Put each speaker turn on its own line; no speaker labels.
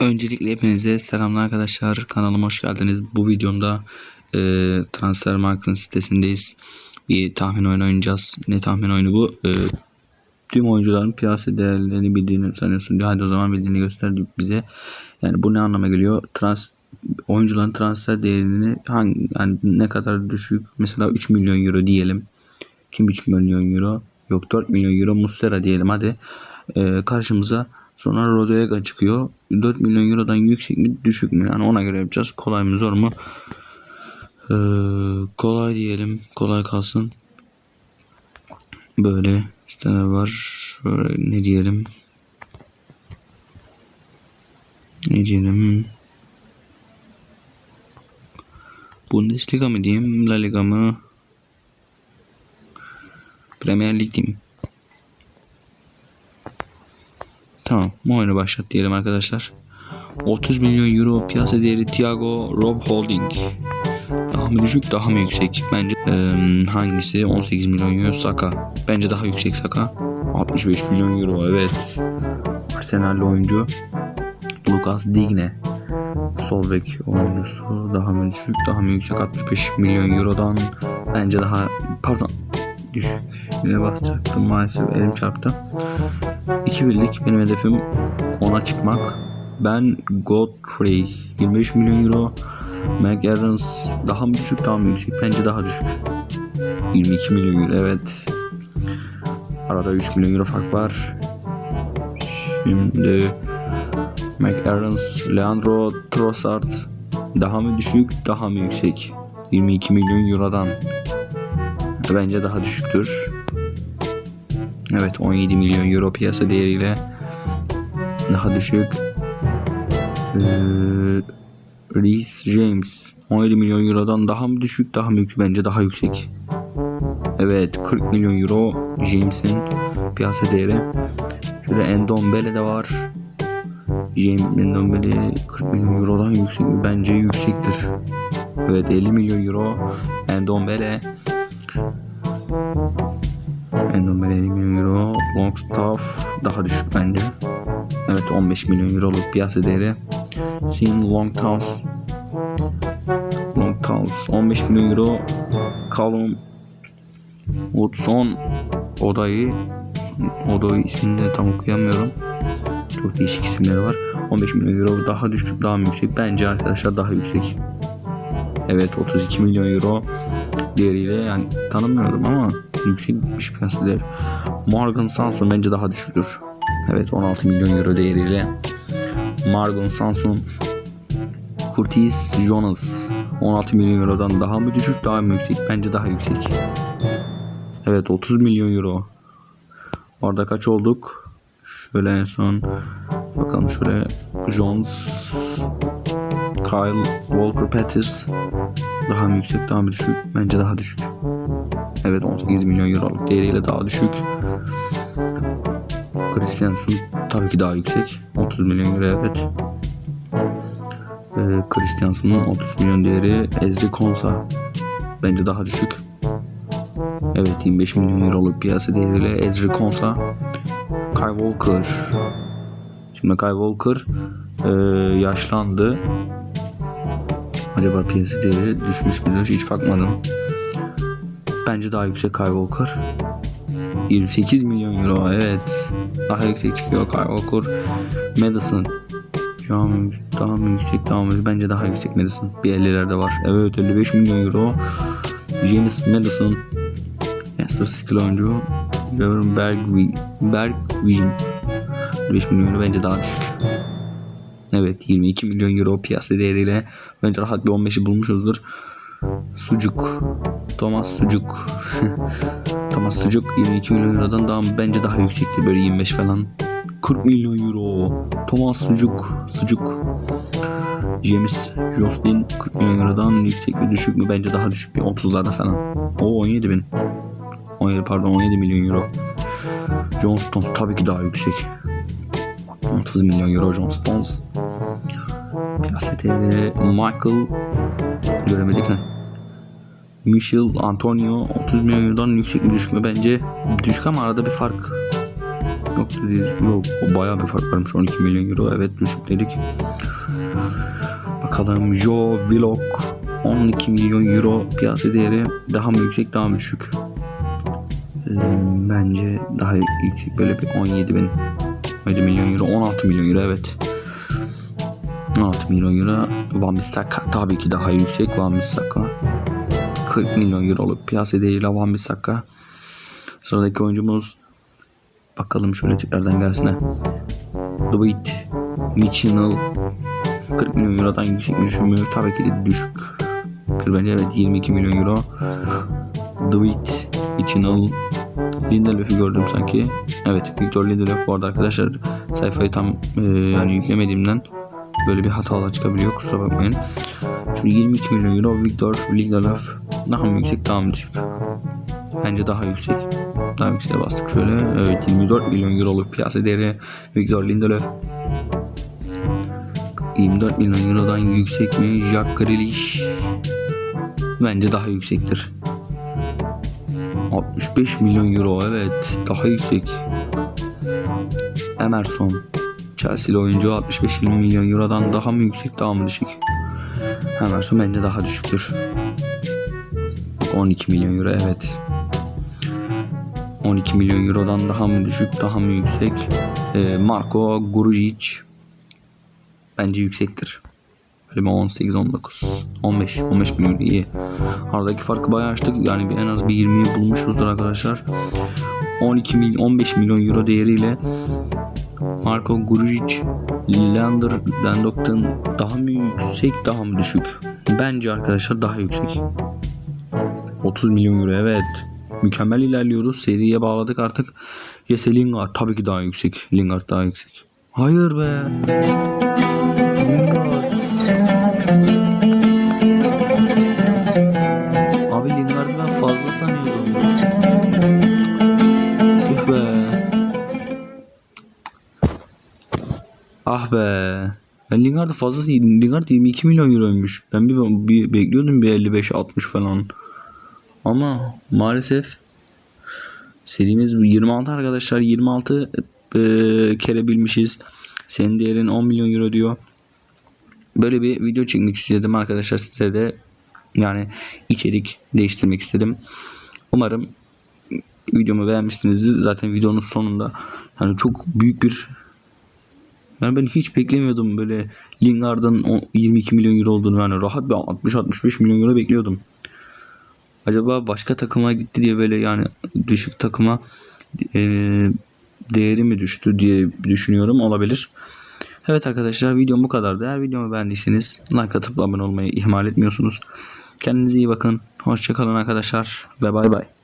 Öncelikle hepinize selamlar arkadaşlar. Kanalıma hoş geldiniz. Bu videomda e, Transfer Market'ın sitesindeyiz. Bir tahmin oyunu oynayacağız. Ne tahmin oyunu bu? E, tüm oyuncuların piyasa değerlerini bildiğini sanıyorsun diyor. Hadi o zaman bildiğini göster bize. Yani bu ne anlama geliyor? Trans oyuncuların transfer değerini hangi yani ne kadar düşük? Mesela 3 milyon euro diyelim. Kim 3 milyon euro? Yok 4 milyon euro Muslera diyelim hadi. Ee, karşımıza sonra Rodega çıkıyor. 4 milyon eurodan yüksek mi düşük mü? Yani ona göre yapacağız. Kolay mı zor mu? Ee, kolay diyelim. Kolay kalsın. Böyle siteler var. Şöyle ne diyelim? Ne diyelim? Bundesliga mı diyeyim? La Liga mı? Premier Lig diyeyim. Tamam. Bu oyunu başlat diyelim arkadaşlar. 30 milyon euro piyasa değeri Thiago Rob Holding. Daha mı düşük daha mı yüksek? Bence eee, hangisi? 18 milyon euro Saka. Bence daha yüksek Saka. 65 milyon euro evet. Arsenal'li oyuncu. Lucas Digne. Sol bek oyuncusu daha mı düşük daha mı yüksek 65 milyon eurodan bence daha pardon düşük ne basacaktım maalesef elim çarptı 2 birlik benim hedefim ona çıkmak. Ben Godfrey 25 milyon euro. Aarons daha mı düşük daha mı yüksek? Bence daha düşük. 22 milyon euro evet. Arada 3 milyon euro fark var. Şimdi McAarons, Leandro Trossard daha mı düşük daha mı yüksek? 22 milyon eurodan. Bence daha düşüktür. Evet 17 milyon euro piyasa değeriyle daha düşük. Ee, Reece James 17 milyon eurodan daha mı düşük daha mı yüksek? Bence daha yüksek. Evet 40 milyon euro James'in piyasa değeri. Şöyle Endombele de var. James Ndombele 40 milyon eurodan yüksek mi? Bence yüksektir. Evet 50 milyon euro Ndombele Ndombele 50 milyon euro Longstaff daha düşük bence. Evet 15 milyon euroluk piyasa değeri. Sin Longstaff Longstaff 15 milyon euro Callum Hudson Odayı Odayı ismini de tam okuyamıyorum. Çok değişik isimleri var. 15 milyon euro daha düşük daha yüksek? Bence arkadaşlar daha yüksek. Evet 32 milyon euro değeriyle yani tanımıyorum ama yüksekmiş piyasa değeri. Morgan Sanson bence daha düşüktür. Evet 16 milyon euro değeriyle. Morgan Sanson Curtis Jonas 16 milyon eurodan daha mı düşük daha mı yüksek? Bence daha yüksek. Evet 30 milyon euro. Orada kaç olduk? Şöyle en son bakalım şöyle Jones Kyle Walker Pettis daha mı yüksek daha mı düşük? Bence daha düşük. Evet 18 milyon euroluk değeriyle daha düşük. Christiansen tabii ki daha yüksek. 30 milyon euro evet. Ee, Christiansen'ın 30 milyon değeri Ezri Konsa bence daha düşük. Evet 25 milyon euroluk piyasa değeriyle Ezri Konsa Kyle Walker Şimdi Kyle Walker e, yaşlandı. Acaba piyasa değeri düşmüş müdür? Hiç bakmadım. Bence daha yüksek Kyle Walker. 28 milyon euro evet. Daha yüksek çıkıyor Kyle Walker. Madison. Şu an daha mı yüksek daha mı? Bence daha yüksek Madison. Bir 50'lerde var. Evet 55 milyon euro. James Madison. Leicester City oyuncu. Jevon Bergvi, Bergvin 5 milyon euro bence daha düşük. Evet 22 milyon euro piyasa değeriyle bence rahat bir 15'i bulmuşuzdur. Sucuk. Thomas Sucuk. Thomas Sucuk 22 milyon eurodan daha bence daha yüksektir böyle 25 falan. 40 milyon euro. Thomas Sucuk. Sucuk. James Jocelyn 40 milyon eurodan yüksek mi düşük mü? Bence daha düşük bir 30'larda falan. O 17 bin. 17 pardon 17 milyon euro. John Stones tabii ki daha yüksek. 30 milyon euro John Stones. Piyasa değeri Michael göremedik mi? Michel Antonio 30 milyon eurodan yüksek mi düşük mü? Bence düşük ama arada bir fark. Yok dedi. Yok o bayağı bir fark varmış. 12 milyon euro evet düşük dedik. Bakalım Joe Willock 12 milyon euro piyasa değeri daha mı yüksek daha mı düşük? Ee, bence daha yüksek böyle bir 17 bin 17 milyon euro 16 milyon euro evet 16 milyon euro Van Bissaka tabii ki daha yüksek Van Bissaka 40 milyon euroluk piyasa değeriyle Van Bissaka sıradaki oyuncumuz bakalım şöyle tekrardan gelsene Dwight Mitchell 40 milyon eurodan yüksek mi düşük mü? Tabii ki de düşük. Bence evet 22 milyon euro. Dwight, Mitchell, Lindelöf'ü gördüm sanki. Evet Victor Lindelöf bu arada arkadaşlar sayfayı tam e, yani yüklemediğimden böyle bir hatalar çıkabiliyor kusura bakmayın. Şimdi 22 milyon euro Victor Lindelöf daha mı yüksek daha mı düşük? Bence daha yüksek. Daha yükseğe bastık şöyle. Evet 24 milyon euroluk piyasa değeri Victor Lindelöf. 24 milyon eurodan yüksek mi? Jack Grealish bence daha yüksektir. 65 milyon euro evet daha yüksek. Emerson Chelsea'li oyuncu 65 milyon eurodan daha mı yüksek daha mı düşük? Emerson bence daha düşüktür. 12 milyon euro evet. 12 milyon eurodan daha mı düşük daha mı yüksek? Ee, Marco Grujic bence yüksektir. Böyle bir 18, 19, 15, 15 milyon iyi. Aradaki farkı bayağı açtık. Yani bir en az bir 20'yi bulmuşuzdur arkadaşlar. 12 milyon, 15 milyon euro değeriyle Marco Grujic, Leander Dendok'tan daha mı yüksek daha mı düşük? Bence arkadaşlar daha yüksek. 30 milyon euro evet. Mükemmel ilerliyoruz. Seriye bağladık artık. Jesse Lingard tabii ki daha yüksek. Lingard daha yüksek. Hayır be. Ah be. Ben Lingard'ı fazla Lingard 22 milyon euroymuş. Ben bir, bir bekliyordum bir 55-60 falan. Ama maalesef serimiz 26 arkadaşlar 26 e, kere bilmişiz. Senin değerin 10 milyon euro diyor. Böyle bir video çekmek istedim arkadaşlar size de yani içerik değiştirmek istedim. Umarım videomu beğenmişsinizdir. Zaten videonun sonunda yani çok büyük bir yani ben hiç beklemiyordum böyle Lingard'ın o 22 milyon euro olduğunu yani rahat bir 60-65 milyon euro bekliyordum. Acaba başka takıma gitti diye böyle yani düşük takıma e, değeri mi düştü diye düşünüyorum olabilir. Evet arkadaşlar videom bu kadardı. Eğer videomu beğendiyseniz like atıp abone olmayı ihmal etmiyorsunuz. Kendinize iyi bakın. Hoşçakalın arkadaşlar ve bay bay.